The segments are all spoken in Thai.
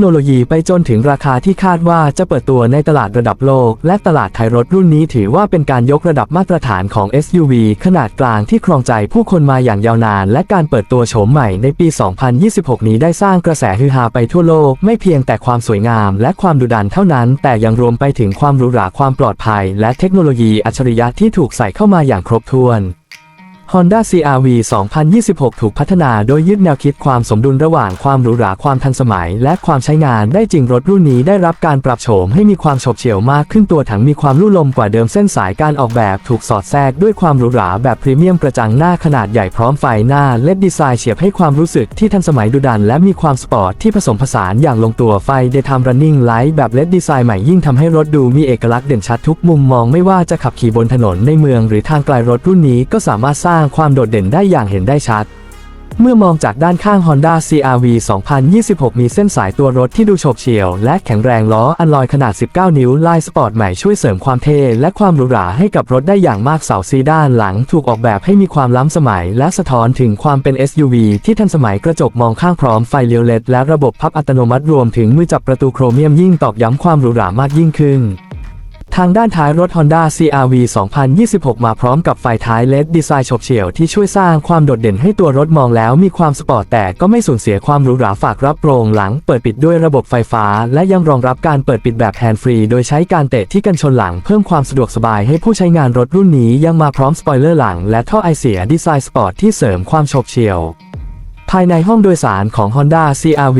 โนโลยีไปจนถึงราคาที่คาดว่าจะเปิดตัวในตลาดระดับโลก และตลาดไทยรถรุ่นนี้ถือว่าเป็นการยกระดับมาตรฐานของ SUV ขนาดกลางที่ครองใจผู้คนมาอย่างยาวนาน และการเปิดตัวโฉมใหม่ในปี 2026 นี้ได้สร้างกระแสฮือฮาไปทั่วโลก ไม่เพียงแต่ความสวยงาม และความดุดันเท่านั้น แต่ยังรวมไปถึงความหรูหราความปลอดภัย และเทคโนโลยีอัจฉริยะที่ถูกใส่เข้ามาอย่างครบถ้วน Honda CR-V 2026 ถูกพัฒนาโดยยึดแนวคิดความสมดุลระหว่างความหรูหราความทันสมัย และความใช้งานได้จริงรถรุ่นนี้ได้รับการปรับโฉมให้มีความโฉบเฉี่ยวมากขึ้นตัวถังมีความลู่ลมกว่าเดิมเส้นสายการออกแบบถูกสอดแทรกด้วยความหรูหราแบบพรีเมียมกระจังหน้าขนาดใหญ่พร้อมไฟหน้าเลดดีไซน์เฉียบให้ความรู้สึกที่ทันสมัยดุดัน และมีความสปอร์ตที่ผสมผสานอย่างลงตัวไฟ Daytime Running Light แบบเลดดีไซน์ใหม่ยิ่งทำให้รถดูมีเอกลักษณ์เด่นชัดทุกมุมมองไม่ว่าจะขับขี่บนถนนในเมือง หรือทางไกลรถรุ่นนี้ก็สามารถสร้างความโดดเด่นได้อย่างเห็นได้ชัด เมื่อมองจากด้านข้าง Honda CR-V 2026 มีเส้นสายตัวรถที่ดูโฉบเฉี่ยว และแข็งแรงล้ออันลอยขนาด 19 นิ้วลายสปอร์ตใหม่ช่วยเสริมความเท่และความหรูหราให้กับรถได้อย่างมากเสาซีด้านหลัง ถูกออกแบบให้มีความล้ำสมัย และสะท้อนถึงความเป็น SUV ที่ทันสมัยกระจกมองข้างพร้อมไฟเลี้ยวเลดและระบบพับอัตโนมัติรวมถึงมือจับประตูโครเมียมยิ่งตอกย้ำความหรูหรามากยิ่งขึ้น ทางด้านท้ายรถ Honda CR-V 2026 มาพร้อมกับไฟท้ายเลดดีไซน์ฉบเฉี่ยวที่ช่วยสร้างความโดดเด่นให้ตัวรถมองแล้วมีความสปอร์ตแต่ก็ไม่สูญเสียความหรูหราฝากรับโปร่งหลัง เปิดปิดด้วยระบบไฟฟ้า และยังรองรับการเปิดปิดแบบแฮนด์ฟรี โดยใช้การเตะที่กันชนหลังเพิ่มความสะดวกสบายให้ผู้ใช้งานรถรุ่นนี้ยังมาพร้อมสปอยเลอร์หลัง และท่อไอเสียดีไซน์สปอร์ตที่เสริมความฉบเฉี่ยว ภายในห้องโดยสารของ Honda CR-V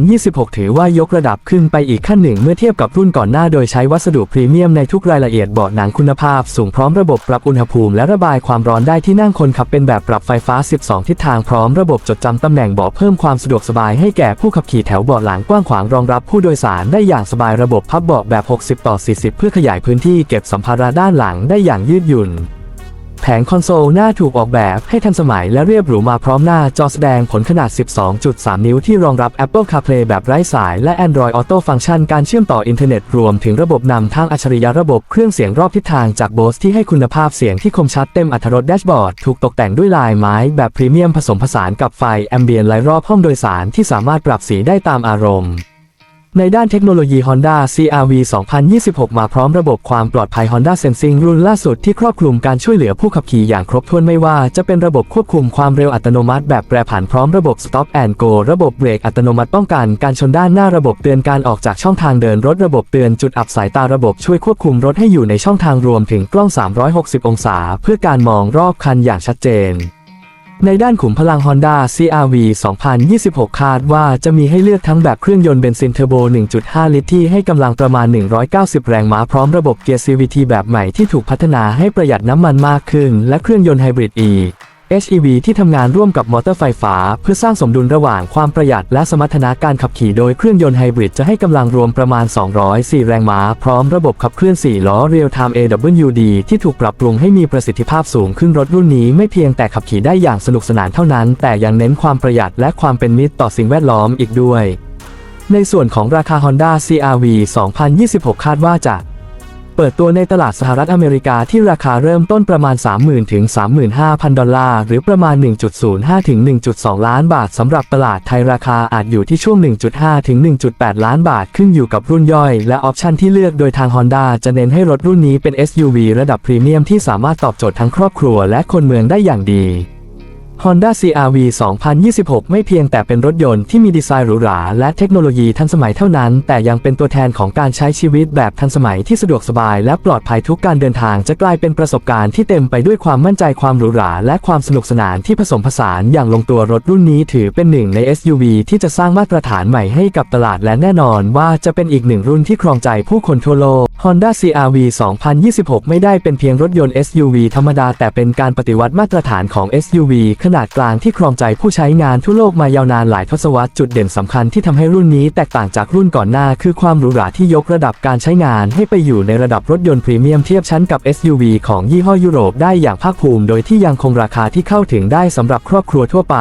2026 ถือว่ายกระดับขึ้นไปอีกขั้นหนึ่งเมื่อเทียบกับรุ่นก่อนหน้าโดยใช้วัสดุพรีเมียมในทุกรายละเอียดเบาะหนังคุณภาพสูงพร้อมระบบปรับอุณหภูมิและระบายความร้อนได้ที่นั่งคนขับเป็นแบบปรับไฟฟ้า 12 ทิศทางพร้อมระบบจดจำตำแหน่งเบาะเพิ่มความสะดวกสบายให้แก่ผู้ขับขี่แถวเบาะหลังกว้างขวางรองรับผู้โดยสารได้อย่างสบายระบบพับเบาะแบบ 60 ต่อ 40 เพื่อขยายพื้นที่เก็บสัมภาระด้านหลังได้อย่างยืดหยุ่น แผงคอนโซลหน้าถูกออกแบบให้ทันสมัยและเรียบหรูมาพร้อมหน้าจอแสดงผลขนาด 12.3 นิ้วที่รองรับ Apple CarPlay แบบไร้สาย และ Android Auto ฟังก์ชันการเชื่อมต่ออินเทอร์เน็ตรวมถึงระบบนำทางอัจฉริยะระบบเครื่องเสียงรอบทิศทางจาก Bose ที่ให้คุณภาพเสียงที่คมชัดเต็มอัตรรสแดชบอร์ดถูกตกแต่งด้วยลายไม้แบบพรีเมียมผสมผสานกับไฟแอมเบียนไลรอบห้องโดยสารที่สามารถปรับสีได้ตามอารมณ์ ในด้านเทคโนโลยี Honda CR-V 2026 มาพร้อมระบบความปลอดภัย Honda Sensing รุ่นล่าสุดที่ครอบคลุมการช่วยเหลือผู้ขับขี่อย่างครบถ้วนไม่ว่าจะเป็นระบบควบคุมความเร็วอัตโนมัติแบบแปรผันพร้อมระบบ Stop and Go ระบบเบรกอัตโนมัติป้องกันการชนด้านหน้าระบบเตือนการออกจากช่องทางเดินรถระบบเตือนจุดอับสายตาระบบช่วยควบคุมรถให้อยู่ในช่องทางรวมถึงกล้อง 360 องศา เพื่อการมองรอบคันอย่างชัดเจน ในด้านขุมพลัง Honda CR-V 2026 คาดว่าจะมีให้เลือกทั้งแบบเครื่องยนต์เบนซินเทอร์โบ 1.5 ลิตรที่ให้กำลังประมาณ 190 แรงม้าพร้อมระบบเกียร์ CVT แบบใหม่ที่ถูกพัฒนาให้ประหยัดน้ำมันมากขึ้น และเครื่องยนต์ไฮบริดอีก HEV ที่ทำงานร่วมกับมอเตอร์ไฟฟ้า เพื่อสร้างสมดุลระหว่างความประหยัดและสมรรถนะการขับขี่โดยเครื่องยนต์ไฮบริดจะให้กำลังรวมประมาณ 204 แรงม้า พร้อมระบบขับเคลื่อน 4 ล้อ Real Time AWD ที่ถูกปรับปรุงให้มีประสิทธิภาพสูงขึ้นรถรุ่นนี้ไม่เพียงแต่ขับขี่ได้อย่างสนุกสนานเท่านั้น แต่ยังเน้นความประหยัดและความเป็นมิตรต่อสิ่งแวดล้อมอีกด้วย ในส่วนของราคา Honda CR-V 2026 คาดว่าจะ เปิดตัวในตลาดสหรัฐอเมริกาที่ราคาเริ่มต้นประมาณ 30,000ถึง35,000 ดอลลาร์ หรือประมาณ 1.05ถึง1.2 ล้านบาทสำหรับตลาดไทยราคาอาจอยู่ที่ช่วง 1.5ถึง1.8 ล้านบาทขึ้นอยู่กับรุ่นย่อย และออปชันที่เลือกโดยทาง Honda จะเน้นให้รถรุ่นนี้เป็น SUV ระดับพรีเมียมที่สามารถตอบโจทย์ทั้งครอบครัวและคนเมืองได้อย่างดี Honda CR-V 2026 ไม่เพียงแต่เป็นรถยนต์ที่มีดีไซน์หรูหราและเทคโนโลยีทันสมัยเท่านั้น แต่ยังเป็นตัวแทนของการใช้ชีวิตแบบทันสมัยที่สะดวกสบายและปลอดภัยทุกการเดินทางจะกลายเป็นประสบการณ์ที่เต็มไปด้วยความมั่นใจความหรูหราและความสนุกสนานที่ผสมผสานอย่างลงตัวรถรุ่นนี้ถือเป็นหนึ่งใน SUV ที่จะสร้างมาตรฐานใหม่ให้กับตลาดและแน่นอนว่าจะเป็นอีกหนึ่งรุ่นที่ครองใจผู้คนทั่วโลก Honda CR-V 2026 ไม่ได้เป็นเพียงรถยนต์ SUV ธรรมดาแต่เป็นการปฏิวัติมาตรฐานของ SUV ขนาดกลางที่ครองใจผู้ใช้งานทั่วโลกมายาวนานหลายทศวรรษจุดเด่นสำคัญที่ทำให้รุ่นนี้แตกต่างจากรุ่นก่อนหน้า คือความหรูหราที่ยกระดับการใช้งานให้ไปอยู่ในระดับรถยนต์พรีเมียมเทียบชั้นกับ SUV ของยี่ห้อยุโรปได้อย่างภาคภูมิ โดยที่ยังคงราคาที่เข้าถึงได้สำหรับครอบครัวทั่วไป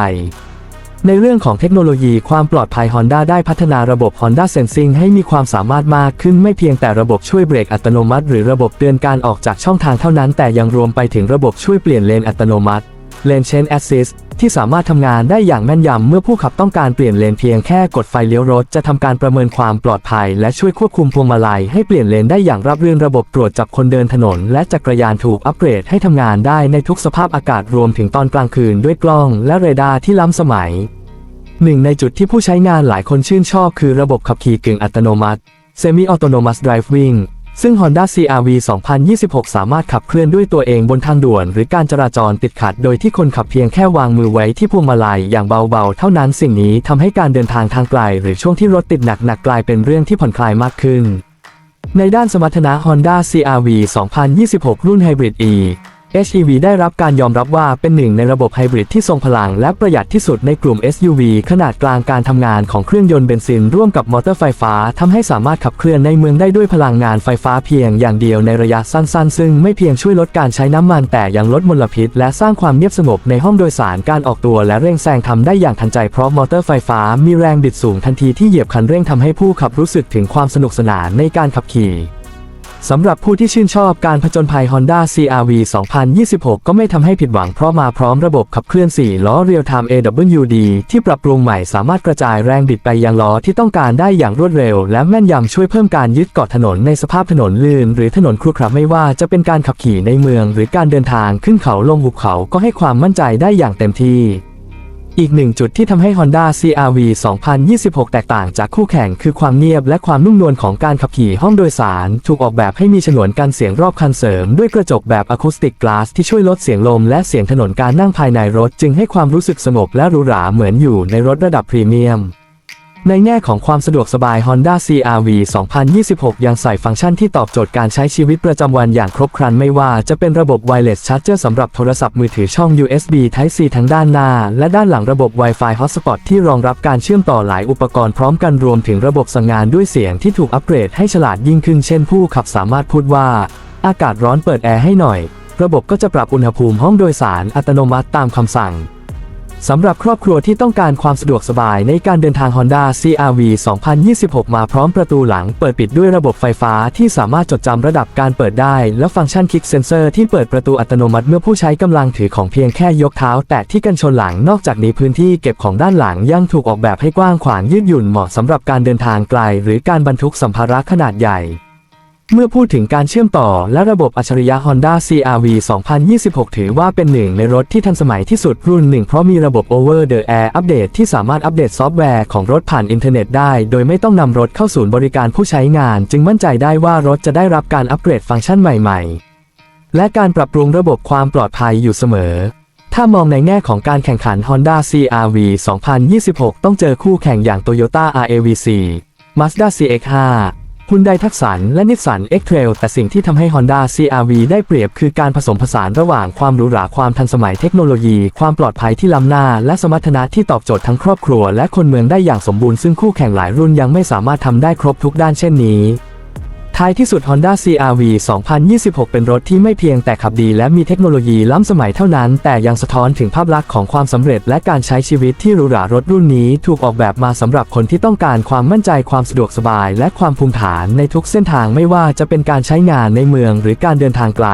ในเรื่องของเทคโนโลยีความปลอดภัย Honda ได้พัฒนาระบบ Honda Sensing ให้มีความสามารถมากขึ้นไม่เพียงแต่ระบบช่วยเบรกอัตโนมัติ หรือระบบเตือนการออกจากช่องทางเท่านั้น แต่ยังรวมไปถึงระบบช่วยเปลี่ยนเลนอัตโนมัติ Lane Change Assist ที่สามารถทำงานได้อย่างแม่นยำเมื่อผู้ขับต้องการเปลี่ยนเลนเพียงแค่กดไฟเลี้ยวรถจะทำการประเมินความปลอดภัย และช่วยควบคุมพวงมาลัยให้เปลี่ยนเลนได้อย่างราบรื่นระบบตรวจจับคนเดินถนน และจักรยานถูกอัปเกรดให้ทำงานได้ในทุกสภาพอากาศรวมถึงตอนกลางคืนด้วยกล้องและเรดาร์ที่ล้ำสมัยหนึ่งในจุดที่ผู้ใช้งานหลายคนชื่นชอบคือระบบขับขี่กึ่งอัตโนมัติ Semi Autonomous Driving ซึ่ง Honda CR-V 2026 สามารถขับเคลื่อนด้วยตัวเองบนทางด่วน หรือการจราจรติดขัด โดยที่คนขับเพียงแค่วางมือไว้ที่พวงมาลัยอย่างเบาๆ เท่านั้นสิ่งนี้ทำให้การเดินทางทางไกล หรือช่วงที่รถติดหนักๆกลายเป็นเรื่องที่ผ่อนคลายมากขึ้น ในด้านสมรรถนะ Honda CR-V 2026 รุ่น Hybrid E HEV ได้รับการยอมรับว่าเป็นหนึ่งในระบบไฮบริดที่ทรงพลังและประหยัดที่สุดในกลุ่ม SUV ขนาดกลางการทำงานของเครื่องยนต์เบนซินร่วมกับมอเตอร์ไฟฟ้าทำให้สามารถขับเคลื่อนในเมืองได้ด้วยพลังงานไฟฟ้าเพียงอย่างเดียวในระยะสั้นๆ ซึ่งไม่เพียงช่วยลดการใช้น้ำมันแต่ยังลดมลพิษ และสร้างความเงียบสงบในห้องโดยสารการออกตัวและเร่งแซงทำได้อย่างทันใจเพราะมอเตอร์ไฟฟ้ามีแรงบิดสูงทันทีที่เหยียบคันเร่งทำให้ผู้ขับรู้สึกถึงความสนุกสนานในการขับขี่ สำหรับผู้ที่ชื่นชอบการผจญภัย Honda CR-V 2026 ก็ไม่ทำให้ผิดหวังเพราะมาพร้อมระบบขับเคลื่อน 4 ล้อ Real Time AWD ที่ปรับปรุงใหม่สามารถกระจายแรงบิดไปยังล้อที่ต้องการได้อย่างรวดเร็ว และแม่นยำช่วยเพิ่มการยึดเกาะถนนในสภาพถนนลื่น หรือถนนครุขระไม่ว่าจะเป็นการขับขี่ในเมือง หรือการเดินทางขึ้นเขาลงหุบเขาก็ให้ความมั่นใจได้อย่างเต็มที่ อีกหนึ่งจุดที่ทำให้ Honda CR-V 2026 แตกต่างจากคู่แข่งคือความเงียบและความนุ่มนวลของการขับขี่ห้องโดยสาร ถูกออกแบบให้มีฉนวนกันเสียงรอบคันเสริม ด้วยกระจกแบบอะคูสติกกลาสที่ช่วยลดเสียงลมและเสียงถนนการนั่งภายในรถ จึงให้ความรู้สึกสงบและหรูหราเหมือนอยู่ในรถระดับพรีเมียม ในแง่ของความสะดวกสบาย Honda CR-V 2026 ยังใส่ฟังก์ชันที่ตอบโจทย์การใช้ชีวิตประจำวันอย่างครบครันไม่ว่าจะเป็นระบบ Wireless Charger สำหรับโทรศัพท์มือถือช่อง USB Type C ทั้งด้านหน้า และด้านหลังระบบ Wi-Fi Hotspot ที่รองรับการเชื่อมต่อหลายอุปกรณ์พร้อมกันรวมถึงระบบสั่งงานด้วยเสียงที่ถูกอัปเกรดให้ฉลาดยิ่งขึ้นเช่นผู้ขับสามารถพูดว่า อากาศร้อนเปิดแอร์ให้หน่อย ระบบก็จะปรับอุณหภูมิห้องโดยสารอัตโนมัติตามคำสั่ง สำหรับครอบครัวที่ต้องการความสะดวกสบายในการเดินทาง Honda CR-V 2026 มาพร้อมประตูหลัง เปิดปิดด้วยระบบไฟฟ้าที่สามารถจดจำระดับการเปิดได้ และฟังก์ชันคลิกเซนเซอร์ที่เปิดประตูอัตโนมัติเมื่อผู้ใช้กำลังถือของเพียงแค่ยกเท้า แตะที่กันชนหลังนอกจากนี้พื้นที่เก็บของด้านหลังยังถูกออกแบบให้กว้างขวางยืดหยุ่นเหมาะสำหรับการเดินทางไกล หรือการบรรทุกสัมภาระขนาดใหญ่ เมื่อพูดถึงการเชื่อมต่อและระบบอัจฉริยะ Honda CR-V 2026 ถือว่าเป็นหนึ่งในรถที่ทันสมัยที่สุดรุ่นหนึ่งเพราะมีระบบ Over the Air อัปเดตที่สามารถอัปเดตซอฟต์แวร์ของรถผ่านอินเทอร์เน็ตได้ โดยไม่ต้องนำรถเข้าศูนย์บริการผู้ใช้งาน จึงมั่นใจได้ว่ารถจะได้รับการอัปเกรดฟังก์ชันใหม่ ๆ และการปรับปรุงระบบความปลอดภัยอยู่เสมอถ้ามองในแง่ของการแข่งขัน Honda CR-V 2026 ต้องเจอคู่แข่งอย่าง Toyota RAV4 Mazda CX-5 ุนไดทักสันและนิสสัน X-Trail แต่สิ่งที่ทำให้ Honda CR-V ได้เปรียบคือการผสมผสานระหว่างความหรูหราความทันสมัยเทคโนโลยี ความปลอดภัยที่ล้ำหน้า และสมรรถนะที่ตอบโจทย์ทั้งครอบครัวและคนเมืองได้อย่างสมบูรณ์ซึ่งคู่แข่งหลายรุ่นยังไม่สามารถทำได้ครบทุกด้านเช่นนี้ ท้ายที่สุด Honda CR-V 2026 เป็นรถที่ไม่เพียงแต่ขับดีและมีเทคโนโลยีล้ำสมัยเท่านั้น แต่ยังสะท้อนถึงภาพลักษณ์ของความสำเร็จและการใช้ชีวิตที่หรูหรารถรุ่นนี้ถูกออกแบบมาสำหรับคนที่ต้องการความมั่นใจความสะดวกสบาย และความภูมิฐานในทุกเส้นทางไม่ว่าจะเป็นการใช้งานในเมืองหรือการเดินทางไกล